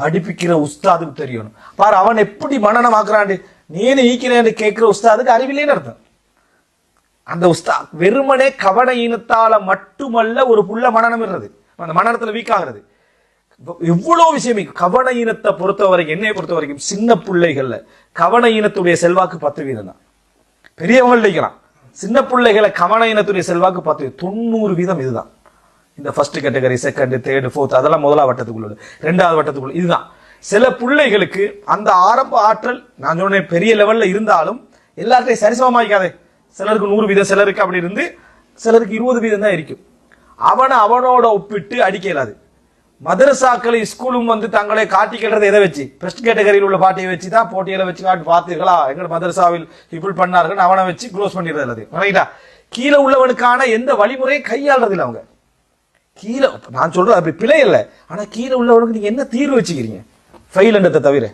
படிப்பிக்கிற உஸ்தாதுக்கு தெரியணும். பாரு அவன் எப்படி மனநமாக்குறான் நீனு ஈக்கிறேன்னு கேட்கிற உஸ்தாதுக்கு அறிவில்லைன்னு அர்த்தம். அந்த உஸ்தா வெறுமனே கவன இனத்தால மட்டுமல்ல ஒரு புள்ள மனநம் இருந்தது அந்த மனனத்துல வீக் ஆகுறது. எவ்வளவு விஷயம் கவன இனத்தை பொறுத்த வரைக்கும் என்னை பொறுத்த வரைக்கும் சின்ன பிள்ளைகள்ல கவன இனத்துடைய செல்வாக்கு பத்து வீதம் தான். பெரியவங்க இல்லைக்கலாம் சின்ன பிள்ளைகளை கவன இனத்துடைய செல்வாக்கு பத்து தொண்ணூறு வீதம் இதுதான். இந்த first category second third fourth அதெல்லாம் முதலாவது வட்டத்துக்குள்ள ரெண்டாவது வட்டத்துக்குள்ள இதுதான். சில பிள்ளைகளுக்கு அந்த ஆரம்ப ஆற்றல் நான் சொன்னேன் பெரிய லெவலில் இருந்தாலும் எல்லாத்தையும் சரிசமமாக்காதே சிலருக்கு நூறு வீதம் சிலருக்கு அப்படி இருந்து சிலருக்கு இருபது வீதம் தான் இருக்கும். அவனை அவனோட ஒப்பிட்டு அடிக்க இயலாது. மதரசாக்கள் ஸ்கூலும் வந்து தங்களை காட்டிக்கிறது எதை வச்சு? ஃபர்ஸ்ட் கேட்டகரியில் உள்ள பாட்டியை வச்சு தான் போட்டியில வச்சு காட்டி பார்த்தீர்களா? எங்க மதரசாவில் இப்படி பண்ணார்கள் அவனை வச்சு க்ளோஸ் பண்ணிடுறது எல்லாத்தையும் ரைட்டா கீழே உள்ளவனுக்கான எந்த வழிமுறையும் கையாளுறது இல்லை அவங்க. கீழே நான் சொல்கிறேன் அப்படி பிழை இல்லை. ஆனால் கீழே உள்ளவனுக்கு நீங்கள் என்ன தீர்வு வச்சுக்கிறீங்க? ஃபெயிலுன்றதை தவிர.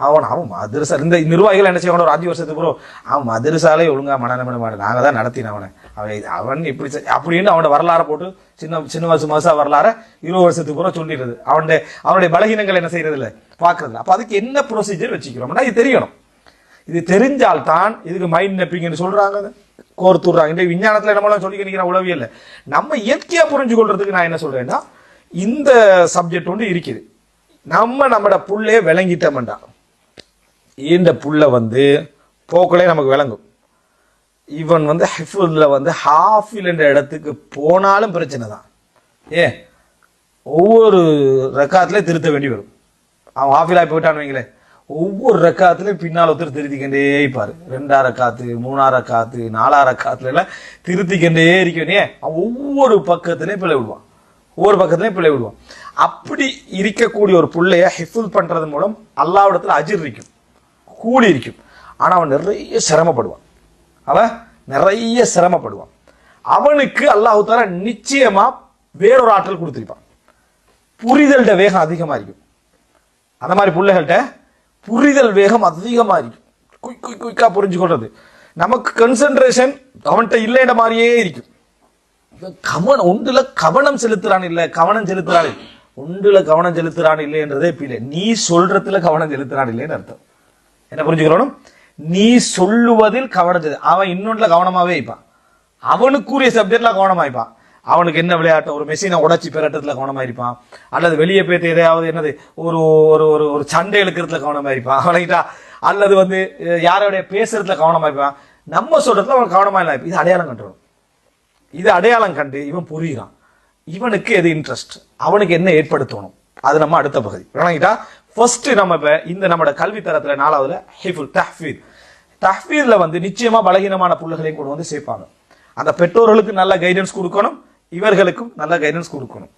அவன் அவன் மதுரசா இந்த நிர்வாகிகள் என்ன செய்வாங்க? ஒரு அஞ்சு வருஷத்துக்கு அப்புறம் அவன் மதுரசாலே ஒழுங்காக மனநமன மாட்டேன் நாங்கள் தான் நடத்தின அவனை. அவன் அவன் இப்படி அப்படின்னு அவனோட வரலாறை போட்டு சின்ன சின்ன வருஷம் மாதம் வரலாற இருபது வருஷத்துக்கு அப்புறம் சொல்லிடுறது. அவனுடைய அவனுடைய பலகீனங்கள் என்ன செய்யறது இல்லை பார்க்கறது அப்போ அதுக்கு என்ன ப்ரொசீஜர் வச்சுக்கிறோம்னா இது தெரியணும். இது தெரிஞ்சால் தான் இதுக்கு மைண்ட் நெப்பிங்னு சொல்றாங்க கோர்த்துடுறாங்க இந்த விஞ்ஞானத்தில் நம்மளாம் சொல்லி நினைக்கிற உளவியல்ல. நம்ம இயற்கையாக புரிஞ்சு கொள்றதுக்கு நான் என்ன சொல்றேன்னா இந்த சப்ஜெக்ட் ஒன்று இருக்குது. நம்ம நம்மட புள்ளைய விளங்கிட்டோம்டா. இந்த புள்ள வந்து போக்களே நமக்கு விளங்கும். இவன் வந்து ஹிஃபுல்ல வந்து ஹாஃபில் என்ற இடத்துக்கு போனாலும் பிரச்சனை தான். ஏ ஒவ்வொரு ரெக்கார்ட்லேயும் திருத்த வேண்டி வரும். அவன் ஹாஃபிலாக போயிட்டான்னு வைங்களேன். ஒவ்வொரு ரக்காத்துலயும் பின்னால் ஒருத்தர் திருத்திக்கிட்டே இருப்பாரு. ரெண்டா காத்து மூணா காத்து நாலா காத்துல எல்லாம் திருத்திக்கிட்டே இருக்க ஒவ்வொரு பக்கத்துலயும் பிள்ளை விடுவான். ஒவ்வொரு பக்கத்துலயும் பிள்ளை விடுவான். அப்படி இருக்கக்கூடிய ஒரு பிள்ளைய ஹிஃபுல் பண்றது மூலம் அல்லாவிடத்துல அஜிர் இருக்கும். கூலி இருக்கும். ஆனா அவன் நிறைய சிரமப்படுவான். அவன் நிறைய சிரமப்படுவான். அவனுக்கு அல்லாஹு தாலா நிச்சயமா வேறொரு ஆற்றல் கொடுத்துருப்பான். புரிதல்ட வேகம் அதிகமா இருக்கும். அந்த மாதிரி பிள்ளைகள்கிட்ட புரிதல் வேகம் அதிகமாக இருக்கும் குயிக் குயிக் குயிக்காக புரிஞ்சுக்கொள்றது. நமக்கு கன்சென்ட்ரேஷன் அவன்கிட்ட இல்லைன்ற மாதிரியே இருக்கும். கவனம் ஒன்றுல கவனம் செலுத்துறான் இல்லை கவனம் செலுத்துறான் இல்ல. ஒன்றுல கவனம் செலுத்துறான் இல்லைன்றதே இல்லை நீ சொல்றதுல கவனம் செலுத்துறான் இல்லைன்னு அர்த்தம். என்ன புரிஞ்சுக்கிறோம் நீ சொல்லுவதில் கவனம் அவன் இன்னொன்றுல கவனமாவே இருப்பான். அவனுக்குரிய சப்ஜெக்ட்ல கவனமா இருப்பான் அவனுக்கு என்ன விளையாட்டு? ஒரு மெஷினை உடைச்சி பெறட்டத்தில் கவனமாக இருப்பான் அல்லது வெளியே போயிட்டு எதையாவது என்னது ஒரு ஒரு ஒரு ஒரு சண்டை இழுக்கிறதுல கவனமாக இருப்பான் அவனைக்கிட்டா அல்லது வந்து யாரோடைய பேசுறதுல கவனமாக இருப்பான் நம்ம சொல்றதுல அவன் கவனமாக இல்லை இது அடையாளம் கண்டுறோம் இது அடையாளம் கண்டு இவன் புரியுறான். இவனுக்கு எது இன்ட்ரெஸ்ட் அவனுக்கு என்ன ஏற்படுத்தணும்? அது நம்ம அடுத்த பகுதி. வணங்கிட்டா ஃபர்ஸ்ட் நம்ம இப்போ இந்த நம்மளோட கல்வி தரத்தில் நாலாவதுல ஹிஃபுல் தஹ்ஃபீத் தஹ்ஃபீத்ல வந்து நிச்சயமாக பலகீனமான பிள்ளைகளையும் கொண்டு வந்து சேர்ப்பாங்க. அந்த பெற்றோர்களுக்கு நல்ல கைடன்ஸ் கொடுக்கணும். இவர்களுக்கும் நல்ல கைடன்ஸ் கொடுக்கணும்.